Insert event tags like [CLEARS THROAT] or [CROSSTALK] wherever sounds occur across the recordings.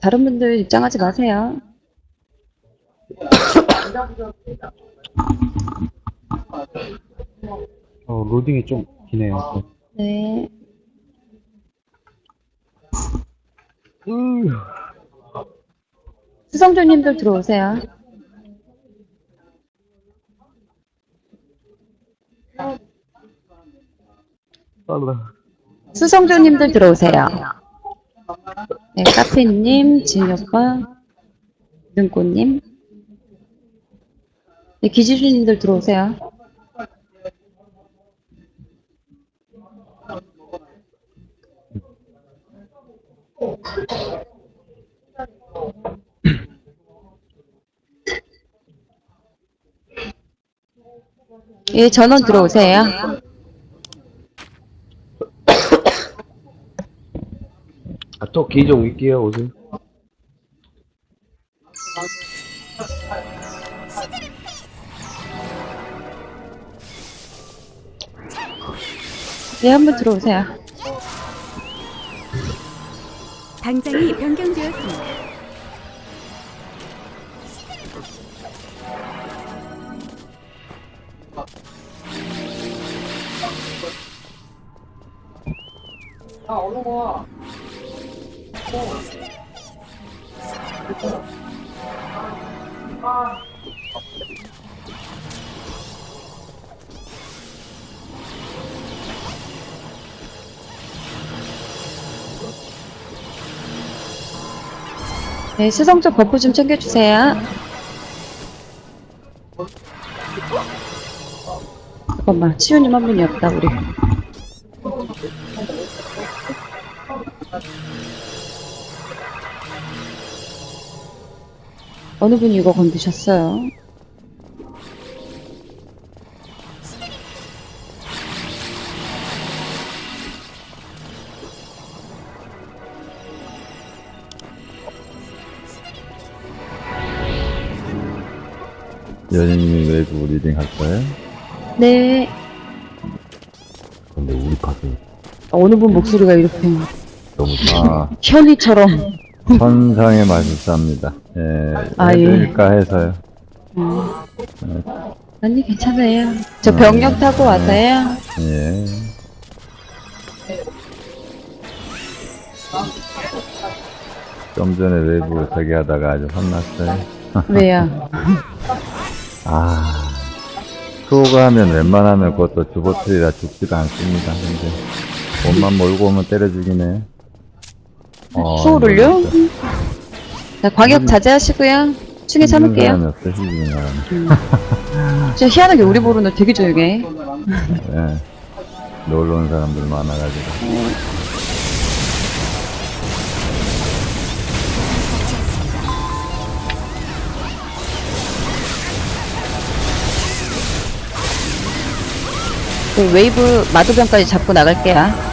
다른 분들 입장하지 마세요. 어, 로딩이 좀 기네요. 네. 수성조님들 들어오세요. 빨라. 수성조님들 들어오세요. 네, 카페님, 진오빠, 눈꽃님. 네, 기지주님들 들어오세요. 예, 전원 들어오세요. 아, 또 기종 있게요, 옷은. 네, 한번 들어오세요. 당장이 변경되었습니다. 네, 수성조 버프 좀 챙겨주세요. 잠깐만, 치유님 한 분이 없다, 우리. 어느 분이 이거 건드셨어요? 연인님이 외부 리딩 할까요? 네. 근데 우리 파트 어느 분 목소리가 이렇게 너무 아 [LAUGHS] 현이처럼. 천상의 마술사입니다. 예, 아, 예. 해드릴까 해서요. 음. 언니 괜찮아요. 저 병력 타고 와서요. 예. 좀 전에 외부 저기 하다가 아주 혼났어요. 왜요? [LAUGHS] 아, 수호가 하면 웬만하면 그것도 주보틀이라 죽지도 않습니다. 근데 몸만 몰고 오면 때려 죽이네. 어, 수호를요? 진짜. 자, 광역 자제하시고요. 충에 힘든 참을게요. 사람이 없어, 희귀 사람. 진짜 희한하게 우리 보루는 되게 조용해. 예. 놀러 온 사람들 많아가지고. 그 웨이브 마도병까지 잡고 나갈게요.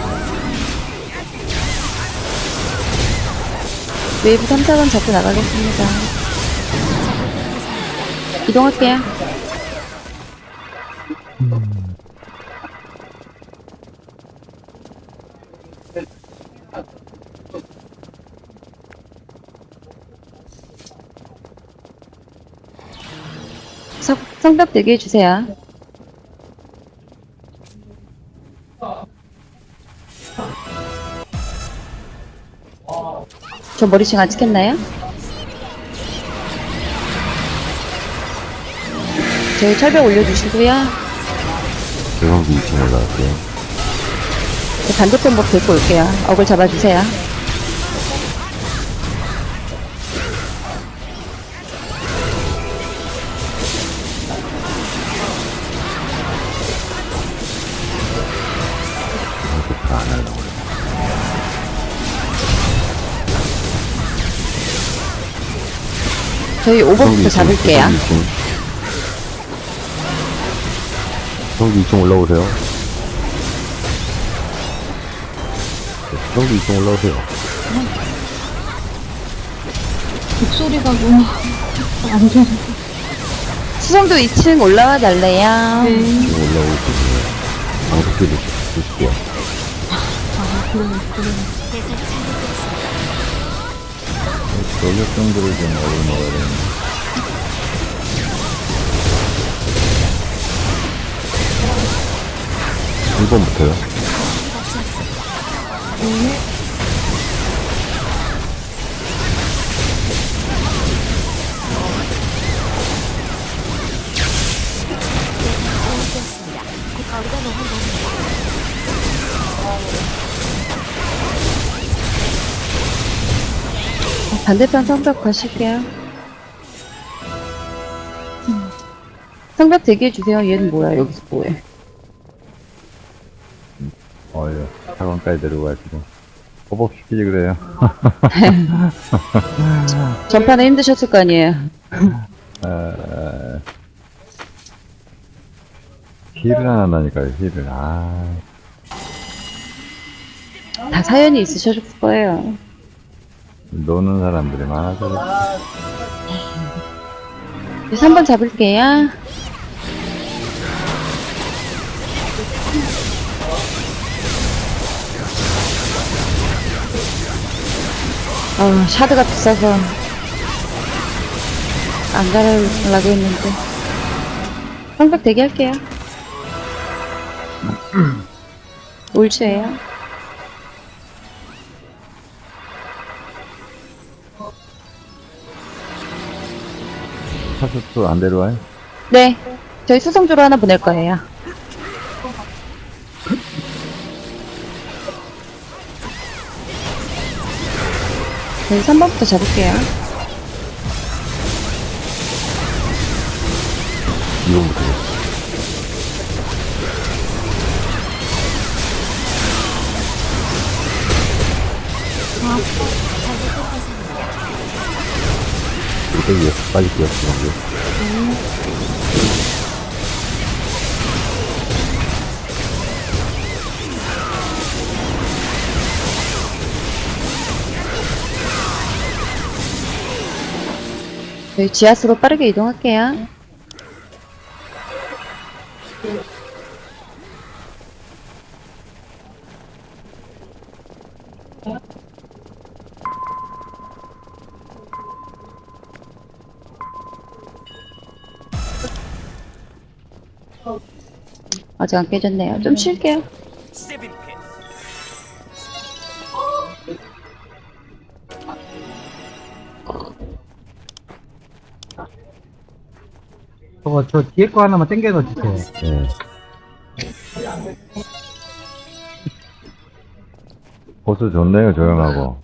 웨이브 3, 4번 잡고 나가겠습니다. 이동할게요. 성, 성벽 대기해 주세요. 저 머리싱 안 찍혔나요? 저희 철벽 올려주시고요. 대성도 2층 올라갈게요. 저 반대편 목 데리고 올게요. 어글 잡아주세요. 저희 5번부터 잡을게요. 성도 2층 올라오세요. 성도 2층 올라오세요. 목소리가 너무 안 좋아. 수성도 2층 올라와 달래요. 네. 지금 올라오고 있거든요. 방석기도 주실게요. 대상 착륙했습니다. 돌격 정도를 좀 어른 먹어야 되는데. 일번부터요 반대편 성벽 가실게요. 성벽 대기해주세요. 얘는 뭐야, 여기서 뭐해. 어, 예. 학원까지 데려가지고. 호복시키지 그래요. [LAUGHS] 전판에 힘드셨을 거 아니에요. 에... 힐을 안 한다니까요, 힐을. 아, 다 사연이 있으셨을 거예요. 노는 사람들이 많아서. 3번 잡을게요. 아, 샤드가 비싸서 안 가려고 했는데. 성벽 대기할게요. [CLEARS THROAT] 올주예요. 차수도 안 데려와요? 네. 저희 수성조로 하나 보낼 거예요. 네, 3번부터 잡을게요. 이거부터. 이거 위에 빨리 뛰었어, 이제. 저희 지하수로 빠르게 이동할게요. 아직 안 깨졌네요. 좀 쉴게요. 저거 저 뒤에 거 하나만 땡겨 넣어주세요. 예. 보스 좋네요, 조용하고.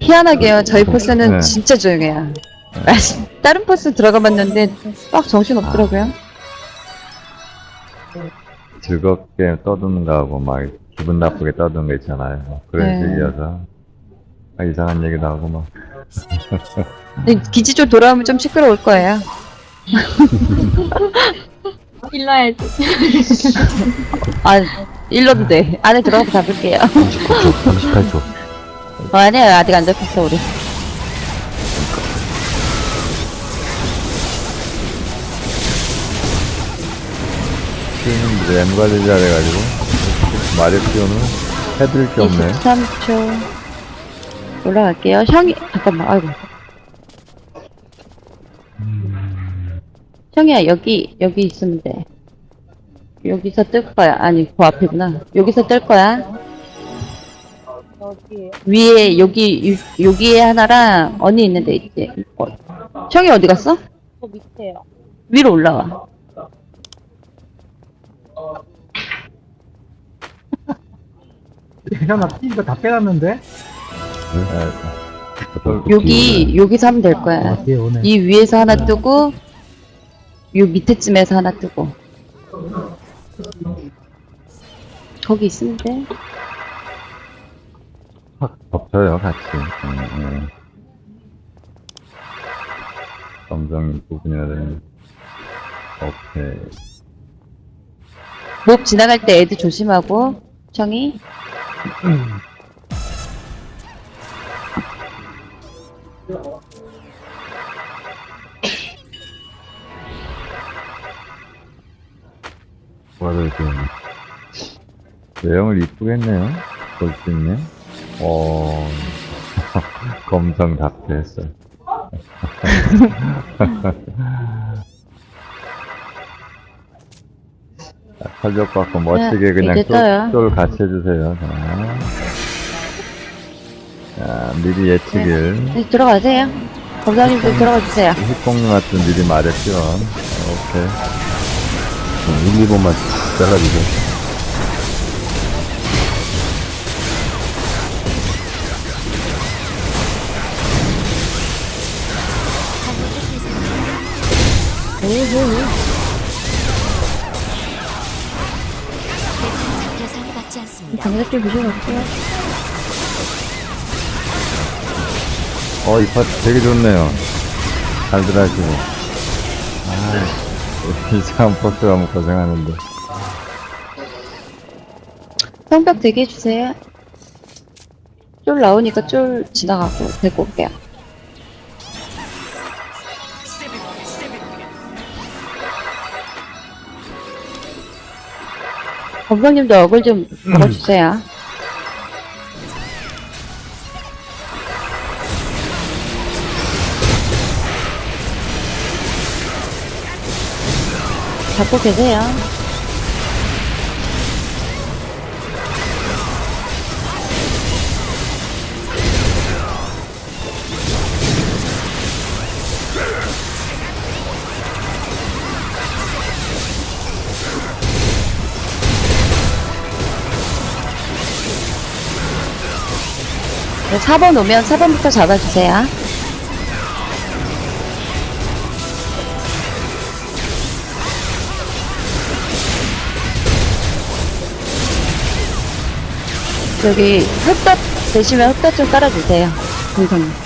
희한하게요. 저희 포스는 네. 진짜 조용해요. 아, 다른 포스 들어가 봤는데 빡 정신 없더라고요. 즐겁게 떠드는 거하고, 막, 기분 나쁘게 떠드는 거 있잖아요. 그런 네. 식이어서. 아, 이상한 얘기도 하고, 막. 근데 기지 쪽 돌아오면 좀 시끄러울 거예요. [LAUGHS] 일러야지. 아, 일러도 돼. 안에 들어가서 잡을게요. 39초, 38초. 어, 아니에요. 아직 안 잡혔어, 우리. 지금 램 관리 잘해가지고, 마리오는 해드릴 게 없네. 23초. 올라갈게요. 형이, 잠깐만, 아이고. 형이야, 여기, 여기 있으면 돼. 여기서 뜰 거야. 아니, 그 앞이구나. 여기서 뜰 거야. 위에, 여기, 유- 여기에 하나랑, 언니 있는 데 있지. 어. 형이 어디 갔어? 저 밑에요. 위로 올라와. 현아 피가 다 빼놨는데? 여기, 여기서 하면 될 거야. 아, 뒤에 오네. 이 위에서 하나 뜨고 요 밑에쯤에서 하나 뜨고 거기 있으면 돼 덮쳐요, 같이. 음, 음. 점점 부분이나 되는. 오케이. 목 지나갈 때 애들 조심하고 청이 뭐를 좀. 내용을 이쁘게 했네요. 볼수 있네. 어, [LAUGHS] 검성답대했어요. [LAUGHS] 살벽 받고 멋지게 네, 그냥 떠요. 쫄, 쫄 같이 해주세요. 자. 자, 미리 예측일. 네, 들어가세요. 검사님도 들어가 주세요. 휘콩님한테 미리 말했죠. 오케이. 1, 2번만 잘라주세요. 대상이 보시고 갈게요. 어, 이 파트 되게 좋네요. 잘들 하시고. 아, 이상한 포스 가면 고생하는데. 성벽 대기해 주세요. 쫄 나오니까 쫄 지나가고 데리고 올게요. 검사님도 얼굴 좀 먹어주세요. 잡고 계세요. 네, 4번 오면 4번부터 잡아주세요. 저기 흑덧 되시면 흑덧 좀 깔아주세요. 대상입니다.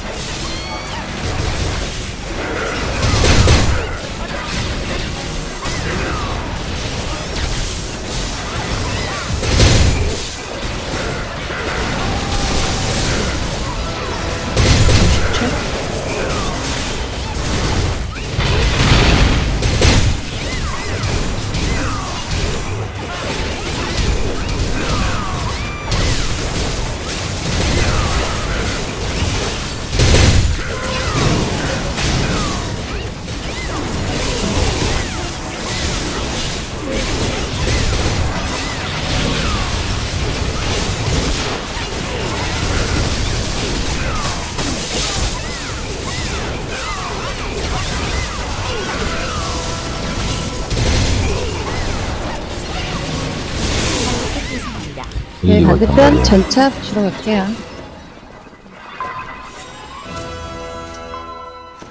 네, 반대편 전차 보시러 갈게요.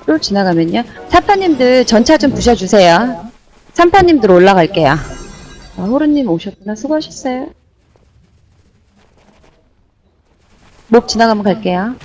또 지나가면요. 사파님들 전차 좀 부셔주세요. 삼파님들 올라갈게요. 아, 호루님 오셨구나. 수고하셨어요. 목 지나가면 갈게요.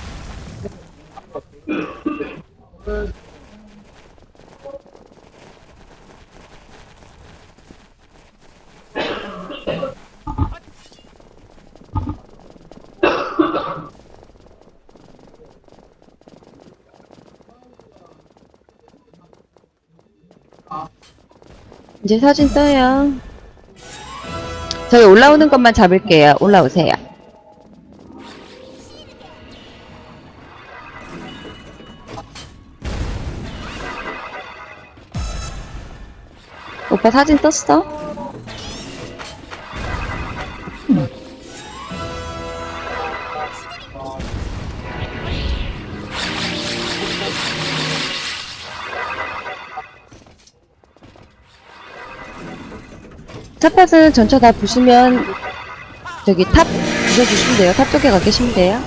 이제 사진 떠요. 저희 올라오는 것만 잡을게요. 올라오세요. 오빠 사진 떴어? 탑팟은 전차 다 부시면 저기 탑 부셔주시면 돼요. 탑 쪽에 가 계시면 돼요.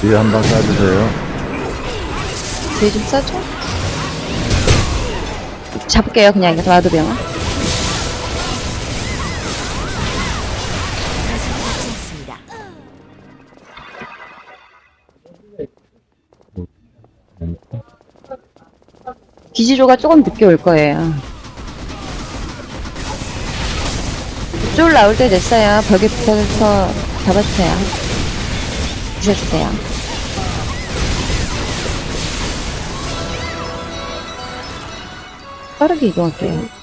뒤에 한 방 쏴주세요. 뒤에 좀 싸줘. 잡을게요. 그냥 이거 마도병 기지조가 조금 늦게 올 거예요. 쫄 나올 때 됐어요. 벽에 붙어서 잡아주세요. 부셔주세요. 빠르게 이동할게요.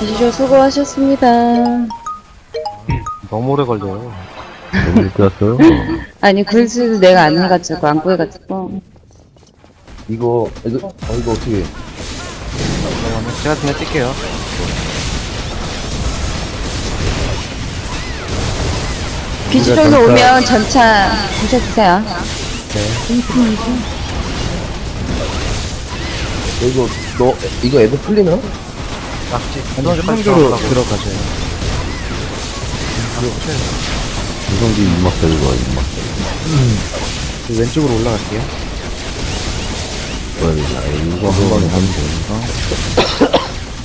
기시조 수고하셨습니다. 너무 오래 걸려요. 너무 일찍 왔어요? 아니, 글쓰도 내가 안 해가지고, 안 구해가지고. 이거 이거 어 이거 어떻게 그러면 제가 그냥 뛸게요. 기시조에서 오면 전차 부셔주세요. 이거 너 이거 애들 풀리나? 낙지. 수성조로 들어가줘요. 무성기 이막대 이거 이막 왼쪽으로 올라갈게요. 이거 이거 한 방에 하면 되니까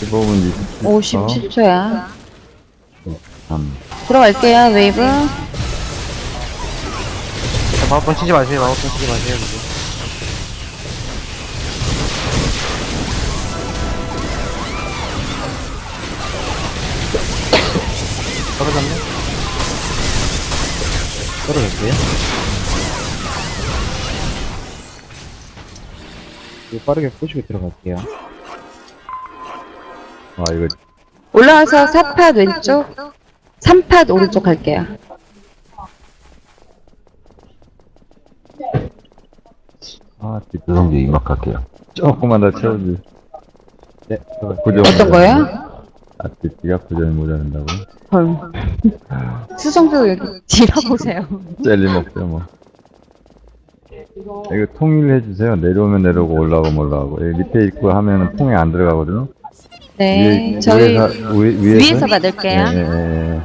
15분 27초. 57초야. 3. 들어갈게요, 웨이브. 마법번 치지 마세요. 마법번 치지 마세요. 그거. 떨어졌네? 떨어졌어요? 이거 빠르게 꼬시고 들어갈게요. 아, 이거 올라와서 4팟 왼쪽, 3팟 오른쪽 갈게요. 아, 뒷- 무성기 이막 할게요 조금만 더 채워주. 네, 구조 어떤 거요? 아, 뒤가 구조를 모자란다고? 헐. 수성도 여기 뒤라보세요. 젤리 먹죠, 뭐. 이거 통일해 주세요. 내려오면 내려오고 올라오면 올라오고. 여기 밑에 있고 하면은 통에 안 들어가거든요. 네, 위에, 저희 위에서, 위, 위에서, 위에서 받을게요. 예, 예, 예.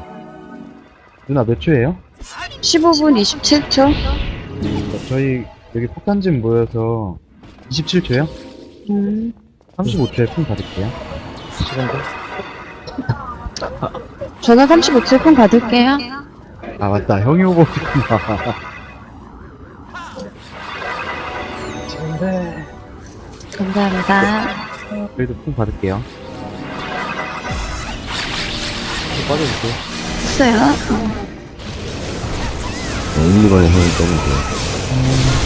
누나 몇 초예요? 15분 27초. 저희 여기 폭탄집 모여서 27초요? 음, 35초에 품 받을게요. 시간도? 전화 35초 폰 받을게요. 아 맞다 형이 오고 있구나. 감사합니다. 저희도 품 받을게요. 빠져주세요. 했어요. 1, 2번에 형이 떠면 돼요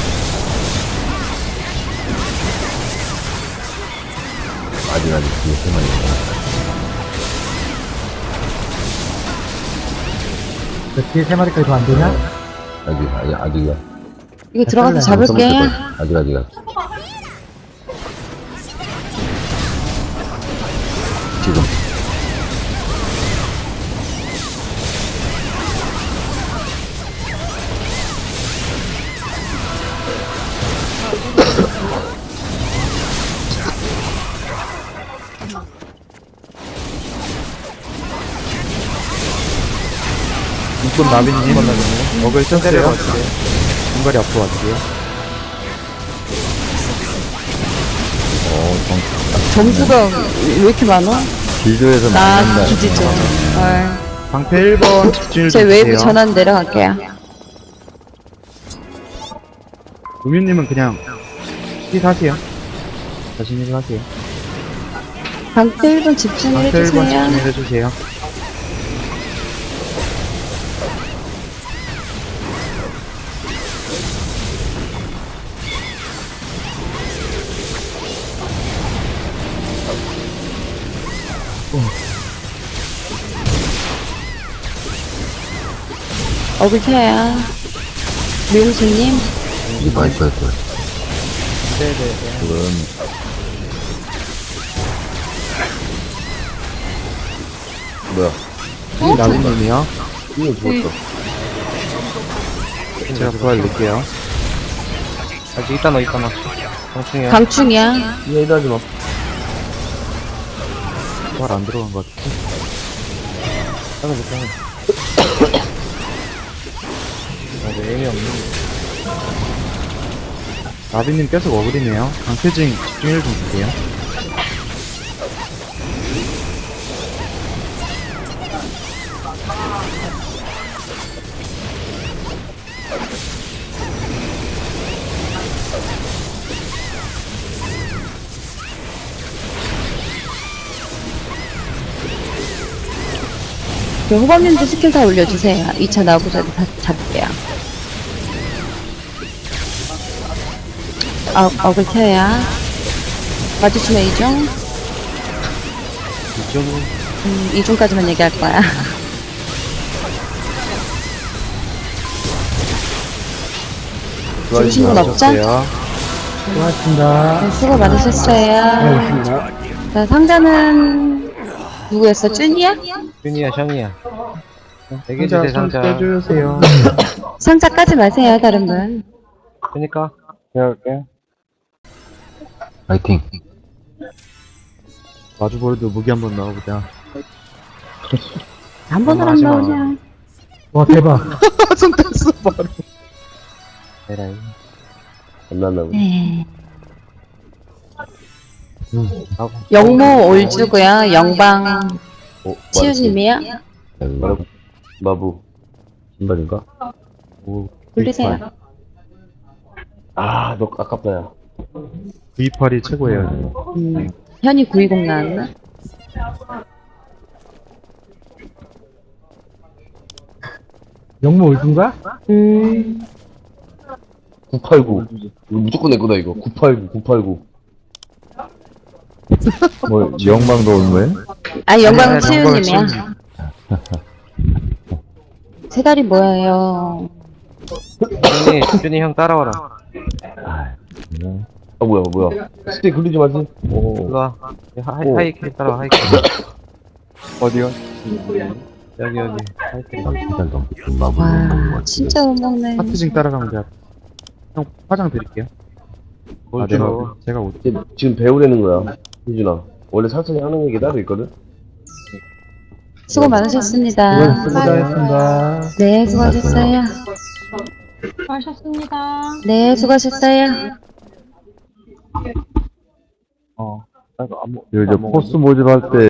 아직 아직 뒤에 세 마리 그 뒤에 세 마리까지 더 안 되냐? 아직 아직 아직이야 이거 들어가서. 잡을게요. 아직 아직 아직 이쁜 나비님 먹을 좀 때려갈게요. 중거리 앞으로. 어, 정, 점수가 왜 이렇게 많아? 기조에서 나 만난다. 기지죠. 헐. 방패 1번 집중을 제좀 웨이브. 전환 내려갈게요. 우민님은 그냥 힐 하세요. 자신 힐 하세요. 방패 1번 집중을 방패 1번 해주세요. 집중을 해주세요. 어글태야. 미용수님. 이거 많이 빠졌어요 지금 뭐야 이 나비님이요. 이거 죽었어 제가 부활 넣을게요. 아직 이따 넣어, 이따 넣어. 방충이야. 강충이야. 이거 일하지 마 부활 안 들어간 것 같아. 따라줘, 따라줘. 맞아, 의미 없는. 나비님 계속 어그리네요. 강태징 집중을 좀 줄게요. 그 호박님도 스킬 다 올려주세요. 2차 나오고 저도 다 잡을게요. 어, 억을 켜야. 마주치면 이중. 이쪽 음, 이중까지만 얘기할 거야. 죽으신 분 없죠? 수고하셨습니다. 네, 수고 많으셨어요. 수고하셨습니다. 자, 상자는 누구였어? 쭈니야? 균이야, 샹이야. 되게 상자 주세 손 상자. 떼주세요. [COUGHS] 상자 까지 마세요, 다른 분. 그니까. 제가 할게요. 파이팅. 마주보려도 무기 한번 나와보자. [LAUGHS] 한 번을 안 하지 마. 나오냐. 와, 대박. 손 뗐어, 바로. 에라이. 안 난다고. 네. 아, 영모 올주고요. 영방 어, 치유님이요. 마부. 마부. 신발인가? 오, 돌리세요. 아, 너 아깝다, 야. V8이 최고예요. 음, 현이 920 나왔나? 영모 올든가? 음, 989. 이거 무조건 내 거다, 이거. 989, 989. [LAUGHS] 뭐, 영방도 올무에? 아, 영방 네, 치유님이야. [LAUGHS] 세 달이 뭐예요? 준이, 준이 형 따라와라. 아, 그냥. 아, 뭐야, 뭐야. 스테이 굴리지 마지. 오. 일로 와. 하이, 오. 하이킥 따라와, 하이킥. [COUGHS] 어디요? 여기, 여기. 하이킥. 일단 더. 마부. 와, 진짜 못 먹네. 하트징 따라가면 돼. 형, 화장 드릴게요. 아, 내가, 제가 옷. 지금- 지금 배우려는 거야, 희준아. 원래 천천히 하는 게 따로 있거든? 수고 많으셨습니다. 수고하셨습니다. 네, 수고하셨어요. 수고하셨습니다. 네, 수고하셨어요. 어. 아이고, 아무, 이거 이제 포스 모집할 때